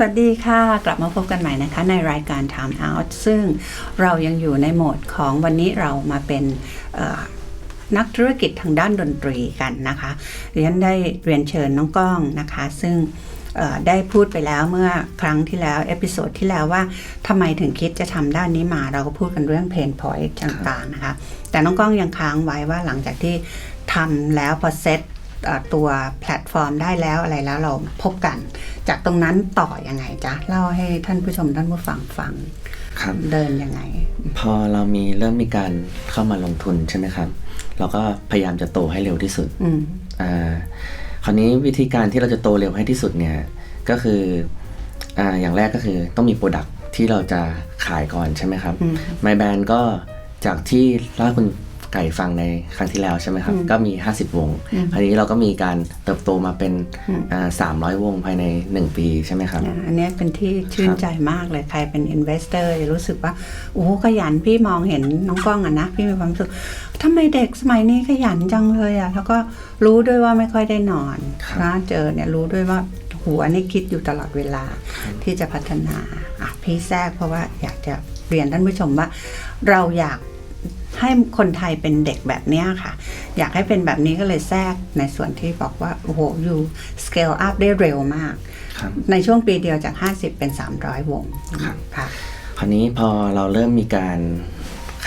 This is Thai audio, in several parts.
สวัสดีค่ะ กลับมาพบกันใหม่นะคะ ในรายการ Time Out ซึ่งเรายังอยู่ในโหมดของวันนี้เรามาเป็นนักธุรกิจทางด้านดนตรีกันนะคะเรียนได้เรียนเชิญน้องก้องนะคะ ซึ่งได้พูดไปแล้วเมื่อครั้งที่แล้ว เอพิโซดที่แล้วว่าทำไมถึงคิดจะทำด้านนี้มาเราก็พูดกันเรื่องเพนพอยต์ต่างๆนะคะ แต่น้องก้องยังค้างไว้ว่าหลังจากที่ทำแล้วพอเซตเอ่อ ตัวแพลตฟอร์มได้แล้วอะไรแล้วเราพบกัน จากตรงนั้นต่อยังไงจ๊ะ เล่าให้ท่านผู้ชมท่านผู้ฟังฟังครับเดินยังไง พอเรามีเริ่มมีการเข้ามาลงทุนใช่ไหมครับ เราก็พยายามจะโตให้เร็วที่สุดอืมอ่าคราวนี้วิธีการที่เราจะโตเร็วให้ที่สุดเนี่ยก็คืออ่าอย่างแรกก็คือต้องมีโปรดักที่เราจะขายก่อนใช่ไหมครับอืมไมแบรนด์ก็จากที่เล่าให้คุณ ไก่ฟังในครั้งที่แล้วใช่ไหมครับ ก็มี 50 วงคราวนี้เราก็มีการเติบโตมาเป็นอ่า300วงภายใน 1 ปีใช่ไหมครับอ่าอันเนี้ยเป็นที่ชื่นใจมากเลยใครเป็นอินเวสเตอร์รู้สึกว่า โอ้โหขยันพี่มองเห็นน้องกล้องอะนะ พี่มีความรู้สึกทำไมเด็กสมัยนี้ขยันจังเลยอะแล้วก็รู้ด้วยว่าไม่ค่อยได้นอนครับนะเจอเนี่ยรู้ด้วยว่าหัวนี่คิดอยู่ตลอดเวลาที่จะพัฒนาอะพี่แทรกเพราะว่าอยากจะเรียนท่านผู้ชมว่า เราอยาก ให้คนไทยเป็นเด็กแบบเนี้ยค่ะ อยากให้เป็นแบบนี้ก็เลยแทรกในส่วนที่บอกว่า โอ้โหอยู่ scale up ได้เร็วมากครับในช่วงปีเดียวจาก 50 เป็น 300 วงครับค่ะคราวนี้พอเราเริ่มมีการ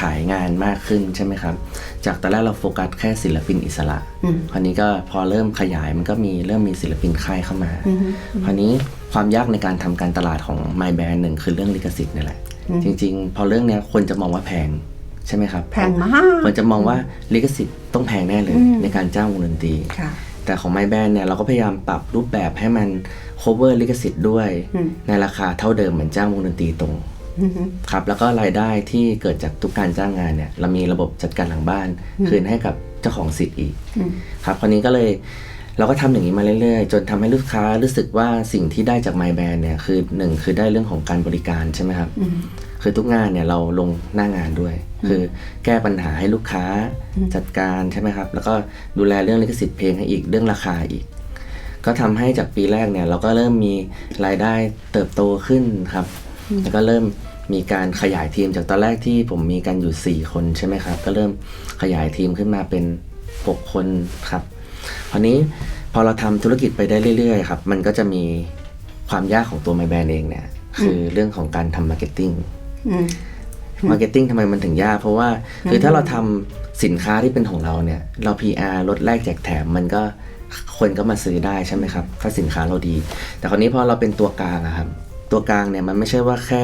ขายงานมากขึ้นใช่ไหมครับ จากตอนแรกเราโฟกัสแค่ศิลปินอิสระอืมคราวนี้ก็พอเริ่มขยายมันก็มีเริ่มมีศิลปินค่ายเข้ามาอือฮึคราวนี้ความยากในการทำการตลาดของ My Band หนึ่งคือเรื่องลิขสิทธิ์นี่แหละ จริง ๆ พอเรื่องเนี้ยคนจะมองว่าแพง ใช่ไหมครับแพงมากคนจะมองว่าลิขสิทธิ์ต้องแพงแน่เลยอืมในการจ้างวงดนตรีค่ะแต่ของ My Band เนี่ยเราก็พยายามปรับรูปแบบให้มัน cover ลิขสิทธิ์ด้วยอืมในราคาเท่าเดิมเหมือนจ้างวงดนตรีตรงอือฮึครับแล้วก็รายได้ที่เกิดจากทุกการจ้างงานเนี่ยเรามีระบบจัดการหลังบ้าน คืนให้กับเจ้าของสิทธิ์อีกอืมครับคราวนี้ก็เลยเราก็ทำอย่างนี้มาเรื่อยๆ จนทำให้ลูกค้ารู้สึกว่าสิ่งที่ได้จาก My Band เนี่ยคือหนึ่งคือได้เรื่องของการบริการใช่ไหมครับอืม คือทุกงานเนี่ยเราลงหน้างานด้วย คือแก้ปัญหาให้ลูกค้าจัดการใช่ไหมครับ แล้วก็ดูแลเรื่องลิขสิทธิ์เพลงให้อีกเรื่องราคาอีก ก็ทำให้จากปีแรกเนี่ยเราก็เริ่มมีรายได้เติบโตขึ้นครับ แล้วก็เริ่มมีการขยายทีมจากตอนแรกที่ผมมีกันอยู่ 4 คนใช่ไหมครับ ก็เริ่มขยายทีมขึ้นมาเป็น 6 คนครับคราวนี้พอเราทำธุรกิจไปได้เรื่อยๆครับ มันก็จะมีความยากของตัว My Brand เองเนี่ย คือเรื่องของการทำมาร์เก็ตติ้งอื มมาร์เก็ตติ้งทำไมมันถึงยาก เพราะว่าคือถ้าเราทำสินค้าที่เป็นของเราเนี่ย เรา PR ลดแลกแจกแถมมันก็คนก็มาซื้อได้ใช่ไหมครับ ถ้าสินค้าเราดี แต่คราวนี้พอเราเป็นตัวกลางอะครับ ตัวกลางเนี่ยมันไม่ใช่ว่าแค่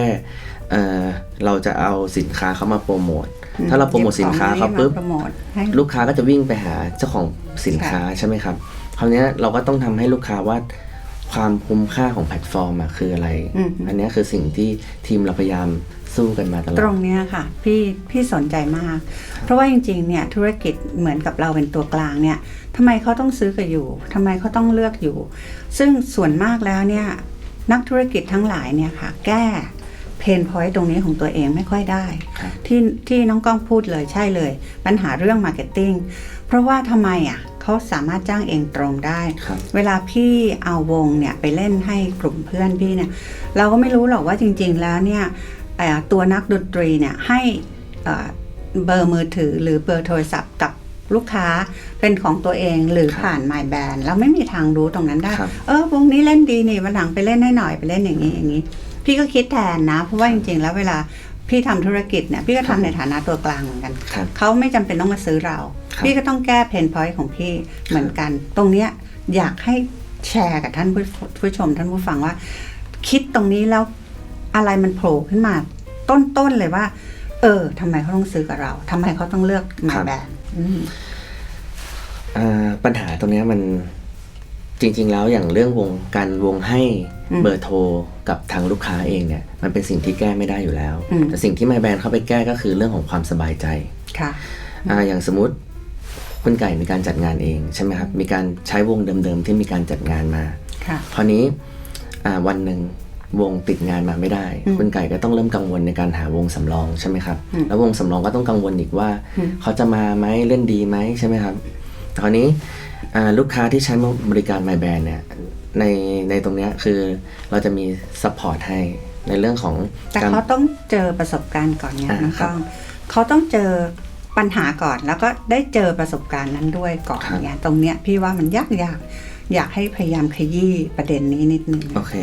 เอ่อเราจะเอาสินค้าเข้ามาโปรโมท ถ้าเราโปรโมทสินค้าเขาปุ๊บโปรโมทให้ลูกค้าก็จะวิ่งไปหาเจ้าของสินค้าใช่ไหมครับ คราวเนี้ยเราก็ต้องทำให้ลูกค้าว่าความคุ้มค่าของแพลตฟอร์มอะคืออะไรอืมอันเนี้ยคือสิ่งที่ทีมเราพยายาม สู้กันมาตลอตดรงเนี้ยค่ะพี่พี่สนใจมาก เพราะว่าจริงๆเนี่ยธุรกิจเหมือนกับเราเป็นตัวกลางเนี่ยทำไมเขาต้องซื้อกับอยู่ทำไมเขาต้องเลือกอยู่ ซึ่งส่วนมากแล้วเนี่ยนักธุรกิจทั้งหลายเนี่ยค่ะ แก้เพนพอยต์ตรงนี้ของตัวเองไม่ค่อยได้ ครับ ที่ที่น้องก้องพูดเลยใช่เลย ปัญหาเรื่องมาร์เก็ตติ้งเพราะว่าทำไมอะเขาสามารถจ้างเองตรงได้ ครับ เวลาพี่เอาวงเนี่ยไปเล่นให้กลุ่มเพื่อนพี่เนี่ย เราก็ไม่รู้หรอกว่าจริง ๆ แล้วเนี่ยเอ่อ ตัวนักดนตรีเนี่ยให้เอ่อเบอร์มือถือหรือเบอร์โทรศัพท์กับลูกค้าเป็นของตัวเองหรือครับผ่าน My Band เราไม่มีทางรู้ตรงนั้นได้ครับเออวงนี้เล่นดีนี่วันหลังไปเล่นให้หน่อยไปเล่นอย่างนี้อย่างนี้ พี่ก็คิดแทนนะ เพราะว่าจริงๆ แล้วเวลาพี่ทำธุรกิจเนี่ยพี่ก็ทำในฐานะตัวกลางเหมือนกันครับเขาไม่จำเป็นต้องมาซื้อเราครับพี่ก็ต้องแก้เพนพอยต์ของพี่เหมือนกัน ตรงเนี้ยอยากให้แชร์กับท่านผู้ผู้ชมท่านผู้ฟังว่า คิดตรงนี้แล้ว อะไรมันโผล่ขึ้นมา ต้นๆเลยว่า เออทำไมเขาต้องซื้อกับเราทำไมเขาต้องเลือกมาครับแบรนด์อืมอ่าปัญหาตรงเนี้ยมันจริง ๆ แล้วอย่างเรื่องวงการวงให้เบอร์โทรกับทางลูกค้าเองเนี่ย มันเป็นสิ่งที่แก้ไม่ได้อยู่แล้วอืมแต่สิ่งที่ My Band เข้าไปแก้ก็คือเรื่องของความสบายใจค่ะอ่าอย่างสมมติคุณไก่มีการจัดงานเองใช่ไหมครับ มีการใช้วงเดิมๆที่มีการจัดงานมาค่ะคราวนี้อ่าวันหนึ่ง วงติดงานมาไม่ได้อืมคุณไก่ก็ต้องเริ่มกังวลในการหาวงสำรองใช่ไหมครับอืมแล้ววงสำรองก็ต้องกังวลอีกว่าอืมเขาจะมาไหมเล่นดีไหมใช่ไหมครับคราวนี้อ่าลูกค้าที่ใช้บริการ My Band เนี่ยในในตรงเนี้ยคือเราจะมี support ให้ในเรื่องของแต่การเขาต้องเจอประสบการณ์ก่อนไงอ่าน้องครัก้บองเขาต้องเจอปัญหาก่อนแล้วก็ได้เจอประสบการณ์นั้นด้วยก่อนครับไงตรงเนี้ยพี่ว่ามันยากยาก อยากให้พยายามขยี้ประเด็นนี้นิดนึงโอเค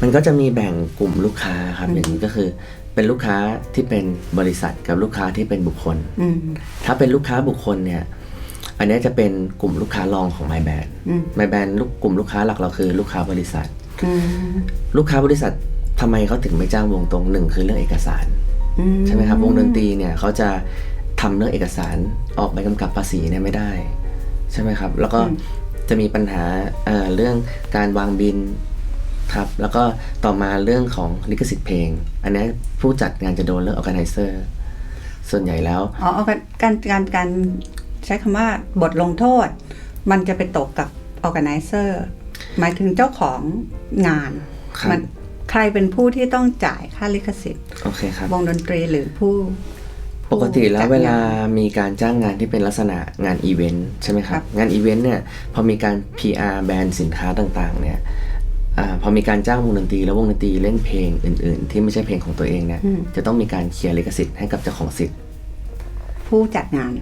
มันก็จะมีแบ่งกลุ่มลูกค้าครับอืมอย่างนี้ก็คือ เป็นลูกค้าที่เป็นบริษัทกับลูกค้าที่เป็นบุคคลอืมถ้าเป็นลูกค้าบุคคลเนี่ย อันเนี้ยจะเป็นกลุ่มลูกค้ารองของ My Band อืม My Band ลูกกลุ่มลูกค้าหลักเราคือลูกค้าบริษัทอืมลูกค้าบริษัททำไมเขาถึงไม่จ้างวงตรงหนึ่งคือเรื่องเอกสารอืใช่ไหมครับวงดนตรีเนี่ยเขาจะทำเรื่องเอกสารออกใบกำกับภาษีเนี่ยไม่ได้ ใช่ไหมครับ แล้วก็ จะมีปัญหาเอ่อเรื่องการวางบินครับแล้วก็ต่อมาเรื่องของลิขสิทธิ์เพลง อันเนี้ยผู้จัดงานจะโดนเรื่อง organizer ส่วนใหญ่แล้วอ๋อเอาการการการการใช้คำว่าบทลงโทษ มันจะไปตกกับ organizer หมายถึงเจ้าของงานครับมันใครเป็นผู้ที่ต้องจ่ายค่าลิขสิทธิ์ โอเคครับ วงดนตรีหรือผู้ ปกติแล้วผู้จัดงานเวลามีการจ้างงานที่เป็นลักษณะงานอีเวนต์ใช่ไหมคครัรับบงานอีเวนต์เนี่ยพอมีการ PR แบรนด์สินค้าต่างๆ เนี่ยอาพอมีการจ้างวงดนตรีแล้ววงดนตรีเล่นเพลงอื่น ๆ ที่ไม่ใช่เพลงของตัวเองเนี่ยจะต้องมีการเคลียร์ลิขสิทธิ์ให้กับเจ้าของสิทธิ์ ผู้จัดงาน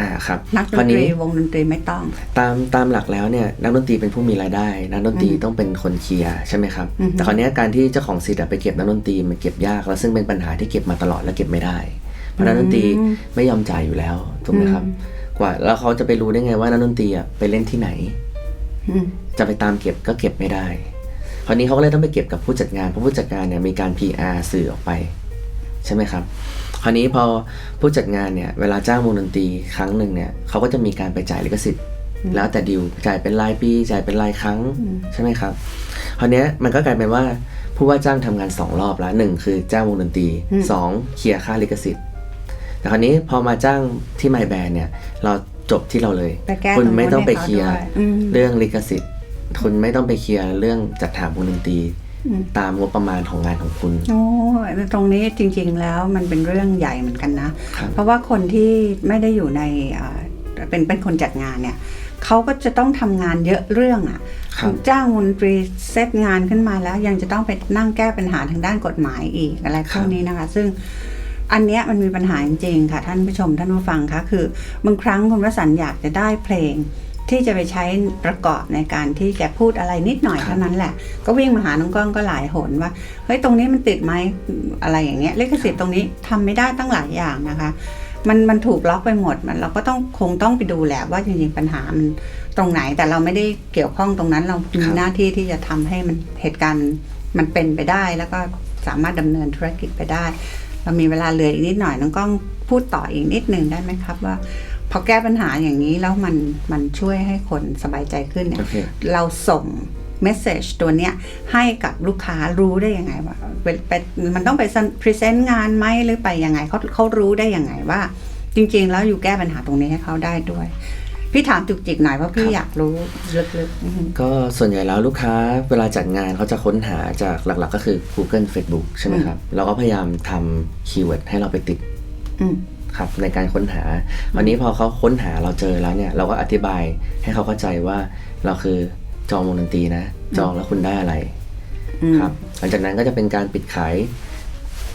อ่าครับนักดครานวตรีนี้วงดนตรีไม่ต้อง ตามตามหลักแล้วเนี่ยนักดนตรีเป็นผู้มีรายได้ นักดนตรีต้องเป็นคนเคลียร์ใช่ไหมครับอือฮึแต่คราวเนี้ยการที่เจ้าของสิทธิ์อะไปเก็บนักดนตรีมันเก็บยากแล้วซึ่งเป็นปัญหาที่เก็บมาตลอดและเก็บไม่ได้ เพราะนักดนตรีไม่ยอมจ่ายอยู่แล้วถูกไหมครับ กว่าแล้วเขาจะไปรู้ได้ไงว่านักดนตรีอะไปเล่นที่ไหนอืมจะไปตามเก็บก็เก็บไม่ได้ คราวนี้เขาก็เลยต้องไปเก็บกับผู้จัดงานเพราะผู้จัดงานเนี่ยมีการ PR สื่อออกไป ใช่ไหมครับ คราวนี้พอผู้จัดงานเนี่ยเวลาจ้างวงดนตรีครั้งหนึ่งเนี่ยเขาก็จะมีการไปจ่ายลิขสิทธิ์แล้วแต่ดิวจ่ายเป็นรายปีจ่ายเป็นรายครั้งใช่ไหมครับคราวเนี้ยมันก็กลายเป็นว่าผู้ว่าจ้างทำงานสองรอบแล้วหนึ่งคือจ้างวงดนตรีสองเคลียร์ค่าลิขสิทธิ์ แต่คราวนี้พอมาจ้างที่ไมแบนเนี่ย เราจบที่เราเลยไปแก้คุณตรงนู้นไม่ต้องไปให้เขาเคลียร์ด้วยอืมเรื่องลิขสิทธิ์ คุณไม่ต้องไปเคลียร์เรื่องจัดหาวงดนตรีอืมตามงบประมาณของงานของคุณ โอ้ยตรงนี้จริง ๆ แล้วมันเป็นเรื่องใหญ่เหมือนกันนะครับเพราะว่าคนที่ไม่ได้อยู่ในอ่าเป็นเป็นคนจัดงานเนี่ยเขาก็จะต้องทำงานเยอะเรื่องอะครับจ้างวงดนตรีเซตงานขึ้นมาแล้วยังจะต้องไปนั่งแก้ปัญหาทางด้านกฎหมายอีกอะไรพวกนี้นะคะ ซึ่ง อันเนี้ยมันมีปัญหาจริงๆค่ะ ท่านผู้ชมท่านผู้ฟังคะคือบางครั้งคุณวสันต์อยากจะได้เพลง ที่จะไปใช้ประกอบในการที่แกพูดอะไรนิดหน่อยครับเท่านั้นแหละ ก็วิ่งมาหาน้องก้องก็หลายหนว่าเฮ้ยตรงนี้มันติดไหมอะไรอย่างเงี้ยลิขสิทธิ์ตรงนี้ทำไม่ได้ตั้งหลายอย่างนะคะ มันมันถูกล็อกไปหมดมันเราก็ต้องคงต้องไปดูแหละว่าจริงๆปัญหามันตรงไหนแต่เราไม่ได้เกี่ยวข้องตรงนั้นเรามีครับหน้าที่ที่จะทำให้มันเหตุการณ์มันเป็นไปได้แล้วก็สามารถดำเนินธุรกิจไปได้ เรามีเวลาเหลืออีกนิดหน่อยน้องก้องพูดต่ออีกนิดหนึ่งได้ไหมครับว่าพอแก้ปัญหาอย่างนี้แล้วมันมันช่วยให้คนสบายใจขึ้นเนี่ยโอเคเราส่งเมสเซจตัวเนี้ยให้กับลูกค้ารู้ได้ยังไงว่าไปไปมันต้องไปพรีเซนต์งานไหมหรือไปยังไงเขาเขารู้ได้ยังไงว่า จริง ๆ แล้วอยู่แก้ปัญหาตรงนี้ให้เขาได้ด้วย พี่ถามจุกจิกหน่อยเพราะพี่ครับอยากรู้ลึกๆอือฮึก็ส่วนใหญ่แล้วลูกค้าเวลาจัดงานเขาจะค้นหาจากหลัก ๆ ก็คือ Google Facebook ใช่ไหมครับเราก็พยายามทำคีย์เวิร์ดให้เราไปติดอืมครับในการค้นหา วันนี้พอเขาค้นหาเราเจอแล้วเนี่ย เราก็อธิบายให้เขาเข้าใจว่าเราคือจองวงดนตรีนะ จองแล้วคุณได้อะไรอืมครับ หลังจากนั้นก็จะเป็นการปิดขาย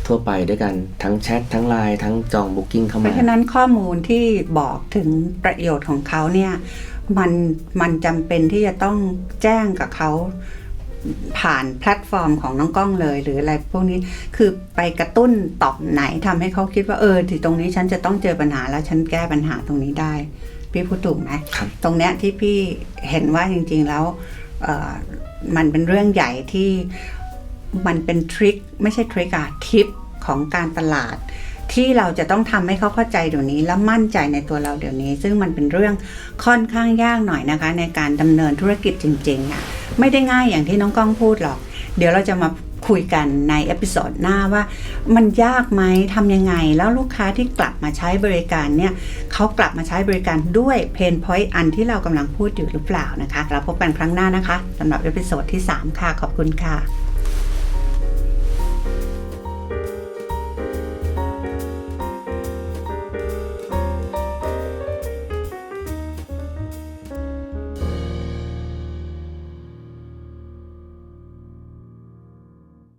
ทั่วไปด้วยกันทั้งแชททั้งไลน์ทั้งจองบุ๊กิ้งเข้าเพมาราะฉะนั้นข้อมูลที่บอกถึงประโยชน์ของเขาเนี่ยมันมันจำเป็นที่จะต้องแจ้งกับเขาผ่านแพลตฟอร์มของน้องกล้องเลยหรืออะไรพวกนี้คือไปกระตุ้นต่อมไหนทำให้เขาคิดว่าเออที่ตรงนี้ฉันจะต้องเจอปัญหาแล้วฉันแก้ปัญหาตรงนี้ได้ พี่พูดถูกไหมครับตรงเนี้ยที่พี่เห็นว่าจริง ๆแล้วเอ่อมันเป็นเรื่องใหญ่ที่ มันเป็นทริคไม่ใช่ทริคอะทิปของการตลาด ที่เราจะต้องทำให้เขาเข้าใจเดี๋ยวนี้ และมั่นใจในตัวเราเดี๋ยวนี้ ซึ่งมันเป็นเรื่องค่อนข้างยากหน่อยนะคะ ในการดำเนินธุรกิจจริงๆอะไม่ได้ง่ายอย่างที่น้องก้องพูดหรอก เดี๋ยวเราจะมาคุยกันในเอพิโซดหน้าว่ามันยากไหมทำยังไง แล้วลูกค้าที่กลับมาใช้บริการเนี่ยเขากลับมาใช้บริการด้วยเพนพอยต์อันที่เรากำลังพูดอยู่หรือเปล่านะคะ เราพบกันครั้งหน้านะคะสำหรับเอพิโซดที่ 3 ค่ะ ขอบคุณค่ะ